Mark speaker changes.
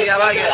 Speaker 1: ভাইয়া ভাইয়া